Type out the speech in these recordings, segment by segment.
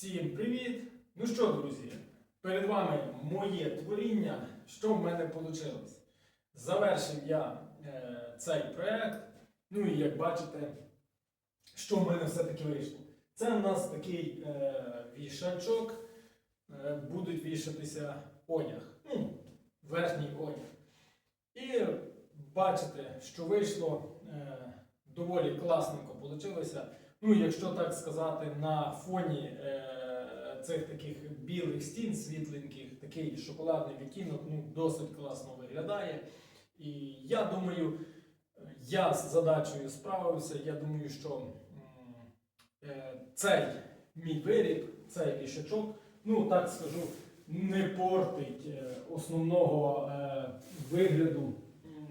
Всім привіт! Ну що, друзі, перед вами моє творіння. Що в мене вийшло? Завершив я е, цей проект. Ну і як бачите, що в мене все-таки вийшло. Це в нас такий е, вішачок. Е, будуть вішатися одяг. Ну, верхній одяг. І бачите, що вийшло е, доволі класненько вийшло. Ну, якщо так сказати, на фоні е, цих таких білих стін, світленьких, такий шоколадний відтінок, ну, досить класно виглядає. І я думаю, я з задачею справився. Я думаю, що е, цей мій виріб, цей вішачок, ну так скажу, не портить е, основного е, вигляду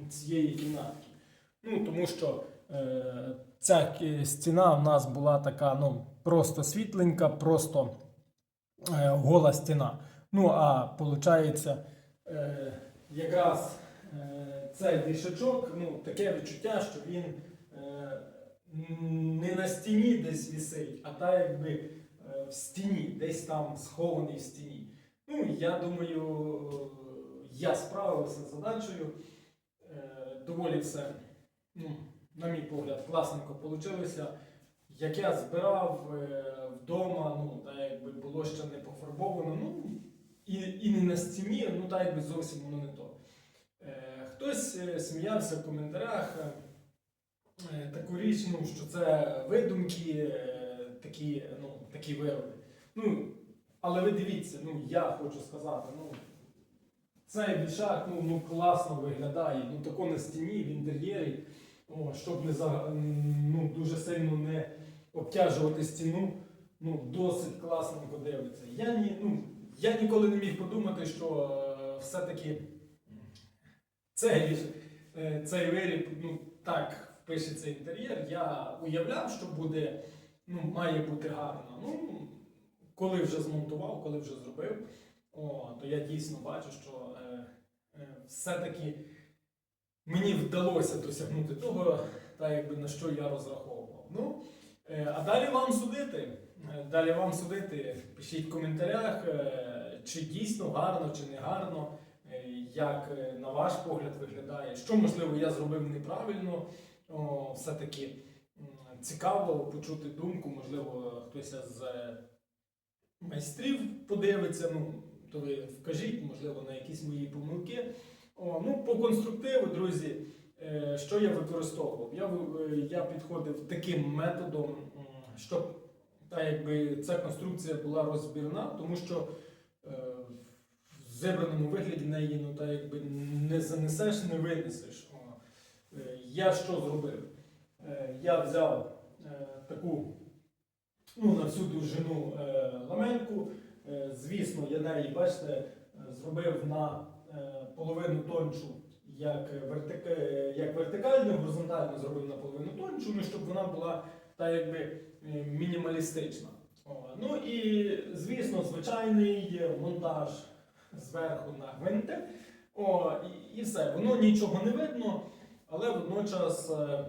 цієї кімнатки. Ну, тому що е, ця стіна в нас була така, ну, просто світленька, просто е, гола стіна. Ну, а виходить, е, якраз е, цей вішачок, ну, таке відчуття, що він е, не на стіні десь висить, а так якби е, в стіні, десь там схований в стіні. Ну, я думаю, я справився з задачею. Е, доволі все, ну, на мій погляд, класненько вийшло. Як я збирав е, вдома, ну, та якби було ще не пофарбовано, ну, і, і не на стіні, ну так якби зовсім воно не то. Е, хтось е, сміявся в коментарях таку річ, ну, що це видумки, такі, ну, такі вироби. Ну, але ви дивіться, ну, я хочу сказати, ну, цей вішак ну, ну, класно виглядає, ну тако на стіні, в інтер'єрі, о, щоб не за, ну, дуже сильно не обтяжувати стіну, ну, досить класненько дивиться. Я, ні, ну, я ніколи не міг подумати, що е, все-таки цей, е, цей виріб ну, так впишеться інтер'єр. Я уявляв, що буде, ну, має бути гарно. Ну, коли вже змонтував, коли вже зробив. О, то я дійсно бачу, що е, е, все-таки мені вдалося досягнути того, та якби на що я розраховував. Ну, е, а далі вам судити. Е, Далі вам судити. Пишіть в коментарях, е, чи дійсно гарно, чи не гарно, як на ваш погляд виглядає. Що можливо я зробив неправильно. Все-таки цікаво почути думку, можливо, хтось з майстрів подивиться, ну, то ви вкажіть, можливо, на якісь мої помилки. О, ну, по конструктиву, друзі, е, що я використовував? Я, е, я підходив таким методом, щоб та, якби, ця конструкція була розбірна, тому що е, в зібраному вигляді неї ну, та, якби, не занесеш, не винесеш. Я що зробив? Я взяв таку ну, на всю довжину ламельку. Е, звісно, я неї, бачите, зробив на половину тоншу, як, вертик... е, як вертикально, горизонтально зробив на половину тоншу, ну, щоб вона була та, якби, е, мінімалістична. О, ну і, звісно, звичайний монтаж зверху на гвинти. О, і, і все. Воно нічого не видно, але водночас е,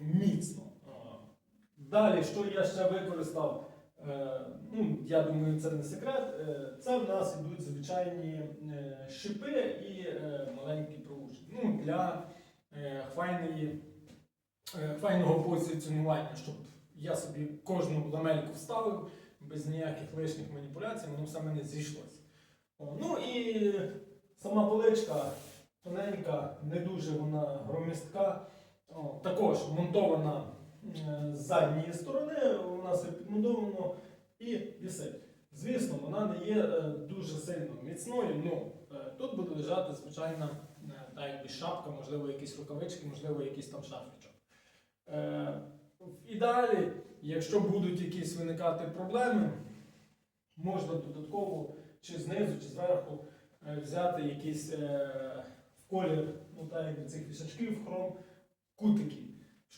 міцно. Далі, що я ще використав, е, ну, я думаю, це не секрет. е, Це в нас йдуть звичайні е, шипи і е, маленькі проушки. Ну, для е, хвайної, е, хвайного позиціонування, щоб я собі кожну ламельку вставив без ніяких лишніх маніпуляцій, воно все мене зійшлося. Ну і сама поличка тоненька, не дуже вона громістка. Також монтована е, з задньої сторони, у нас є підмонтовано і вісить. Звісно, вона не є е, дуже сильно міцною. Ну, е, тут буде лежати звичайна е, та якби шапка, можливо, якісь рукавички, можливо, якийсь там шарфічок. Е, В ідеалі, якщо будуть якісь виникати проблеми, можна додатково чи знизу, чи зверху е, взяти якісь е, в колір ну, та, якби цих вішачків, хром, кутики,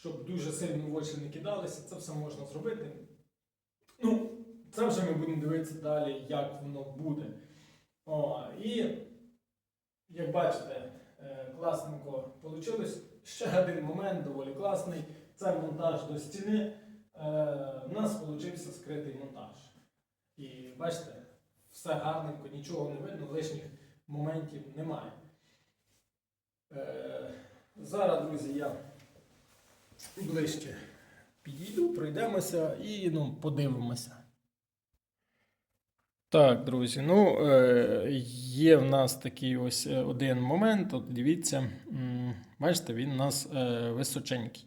щоб дуже сильно в очі не кидалися. Це все можна зробити. Ну, це вже ми будемо дивитися далі, як воно буде. О, і як бачите, е, класненько вийшло. Ще один момент доволі класний. Це монтаж до стіни. Е, У нас вийшов скритий монтаж. І бачите, все гарненько, нічого не видно, лишніх моментів немає. Е, зараз, друзі, я ближче підійду, пройдемося і ну, подивимося. Так, друзі, ну е, є в нас такий ось е, один момент. От дивіться, бачите, він у нас е, височенький.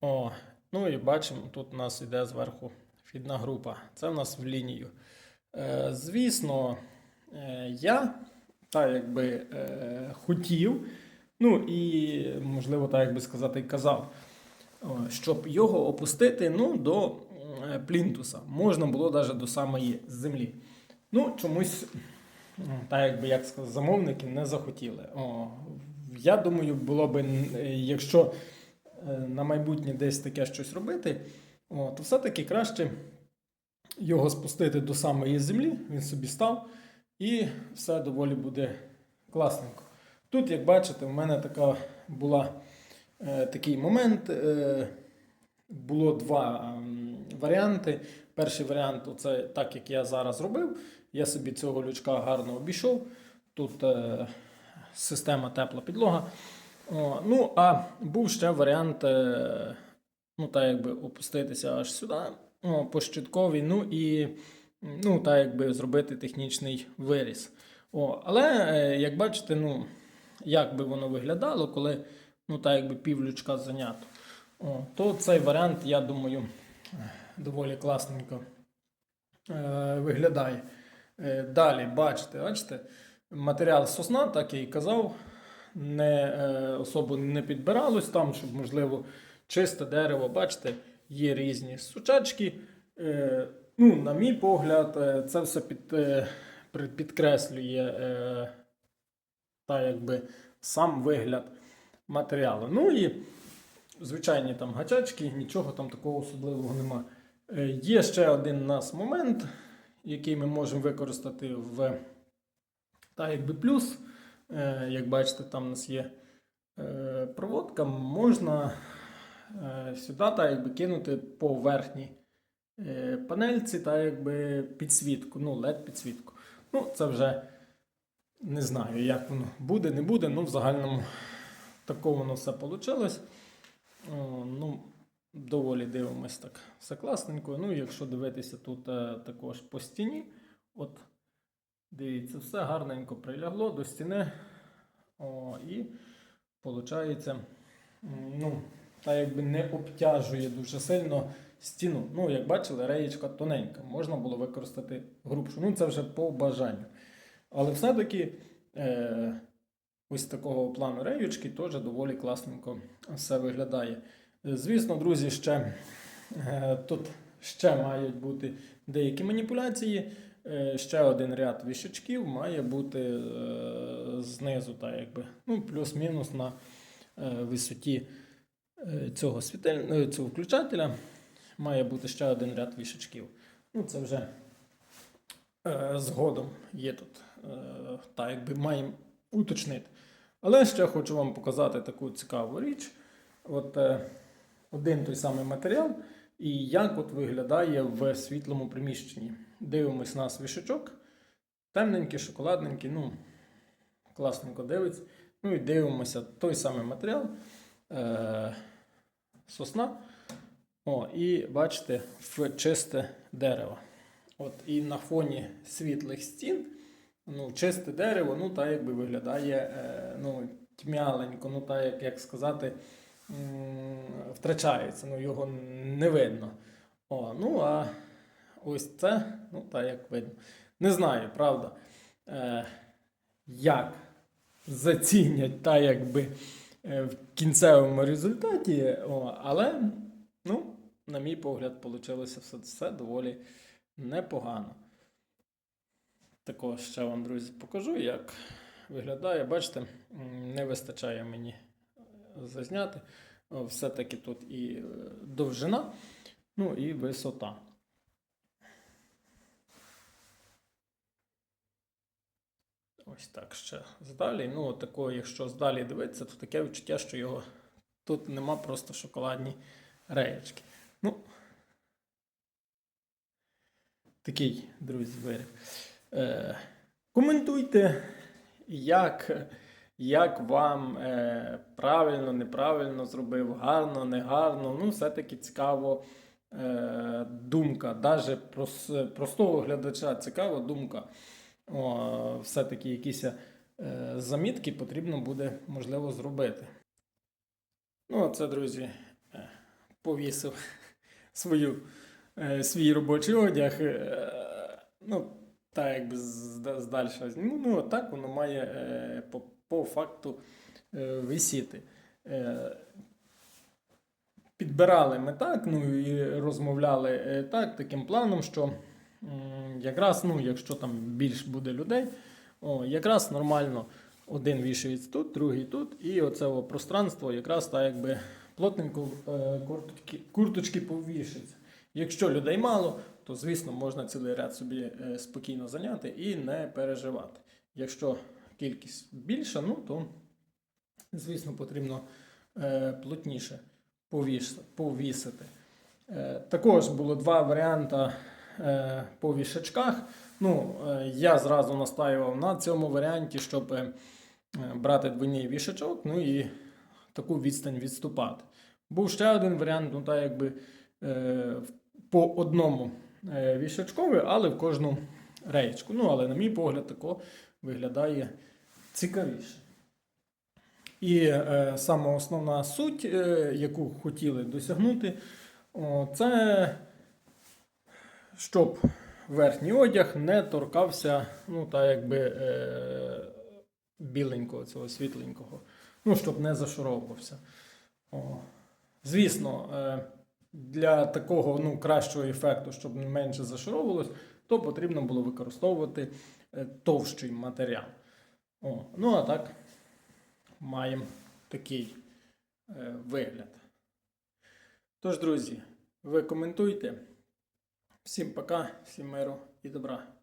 О, ну і бачимо, тут у нас йде зверху фідна група. Це в нас в лінію. Звісно, я так якби хотів, ну і, можливо, так як би сказати, казав, щоб його опустити ну, до е, плінтуса. Можна було навіть до самої землі. Ну, чомусь, так якби як сказав, замовники не захотіли. О, я думаю, було би, е, якщо е, на майбутнє десь таке щось робити, о, то все-таки краще його спустити до самої землі, він собі став, і все доволі буде класненько. Тут, як бачите, в мене така була е, такий момент. Е, було два варіанти. Перший варіант це так, як я зараз робив. Я собі цього лючка гарно обійшов. Тут е, система тепла підлога. Ну, а був ще варіант, е, ну, так якби опуститися аж сюди, о, по щитковій, ну і ну, так якби зробити технічний виріз. О, але, е, як бачите, ну, як би воно виглядало, коли ну, так якби півлючка зайнято. О, то цей варіант, я думаю, доволі класненько е, виглядає. Е, далі, бачите, бачите, матеріал сосна, так я і казав, не е, особо не підбиралось там, щоб, можливо, чисте дерево, бачите, є різні сучачки. Е, ну, на мій погляд, е, це все під, е, підкреслює е, та, якби, сам вигляд матеріалу. Ну і звичайні там гачачки, нічого там такого особливого нема. Е, Є ще один нас момент, який ми можемо використати в та якби плюс. Е, Як бачите, там у нас є е, проводка, можна сюди та якби кинути по верхній панельці та якби підсвітку, ну, LED-підсвітку. Ну, це вже не знаю, як воно буде, не буде. Ну, в загальному такого воно все вийшло. Ну, доволі дивимось так. Все класненько. Ну, якщо дивитися тут е, також по стіні, от дивіться, все гарненько прилягло до стіни. О, і виходить, ну, та якби не обтяжує дуже сильно стіну. Ну, як бачили, реєчка тоненька. Можна було використати грубшу. Ну, це вже по бажанню. Але все-таки е, ось такого плану реючки теж доволі класненько все виглядає. Звісно, друзі, ще е, тут ще мають бути деякі маніпуляції. Е, Ще один ряд вішачків має бути е, знизу, так якби, ну, плюс-мінус на висоті цього світель... цього включателя. Має бути ще один ряд вішачків. Ну, це вже згодом є тут. Так, якби маємо уточнити. Але ще хочу вам показати таку цікаву річ. От е, один той самий матеріал, і як от виглядає в світлому приміщенні. Дивимось на свішечок. Темненький, шоколадненький, ну, класненько дивиться. Ну і дивимося той самий матеріал. Е, сосна. О, і бачите, в чисте дерево. От, і на фоні світлих стін, ну, чисте дерево, ну, так якби виглядає е, ну, тьмяленько, ну, так як, як сказати, втрачається, ну, його не видно. О, ну, а ось це, ну, так як видно. Не знаю, правда, е, як зацінять, так якби е, в кінцевому результаті, о, але, ну, на мій погляд, вийшло все, все доволі непогано. Також ще вам, друзі, покажу, як виглядає. Бачите, не вистачає мені е, зазняти. Все-таки тут і е, довжина, ну і висота. Ось так ще здалі. Ну, от якщо здалі дивитися, то таке відчуття, що його тут нема просто шоколадні реєчки. Ну, такий, друзі, виріб. Е, коментуйте, як, як вам е, правильно, неправильно зробив, гарно, негарно. Ну, все-таки цікаво е, думка. Навіть прос- простого глядача цікава думка. Все-таки якісь замітки потрібно буде, можливо, зробити. Ну, це, друзі, повісив свою, свій робочий одяг. Ну, так, якби з- здальша зніму. Ну, так воно має е, по, по факту е, висіти. Е, підбирали ми так, ну і розмовляли е, так, таким планом, що м, якраз, ну, якщо там більш буде людей, о, якраз нормально один вішається тут, другий тут, і оце о, пространство якраз так якби плотненько е, курточки, курточки повішаться. Якщо людей мало, то звісно можна цілий ряд собі е, спокійно зайняти і не переживати. Якщо кількість більша, ну то звісно потрібно е, плотніше повісити. Е, також було два варіанти по вішачках. Ну, я зразу настаював на цьому варіанті, щоб брати двойний вішачок, ну і таку відстань відступати. Був ще один варіант, ну так якби по одному е, але в кожну реєчку. Ну, але, на мій погляд, тако виглядає цікавіше. І е, саме основна суть, е, яку хотіли досягнути, о, це щоб верхній одяг не торкався, ну, так якби е, біленького, цього світленького, ну, щоб не зашуровувався. О. Звісно, е, для такого ну, кращого ефекту, щоб менше зашаровувалось, то потрібно було використовувати е, товщий матеріал. О, ну а так маємо такий е, вигляд. Тож, друзі, ви коментуйте. Всім пока, всім миру і добра.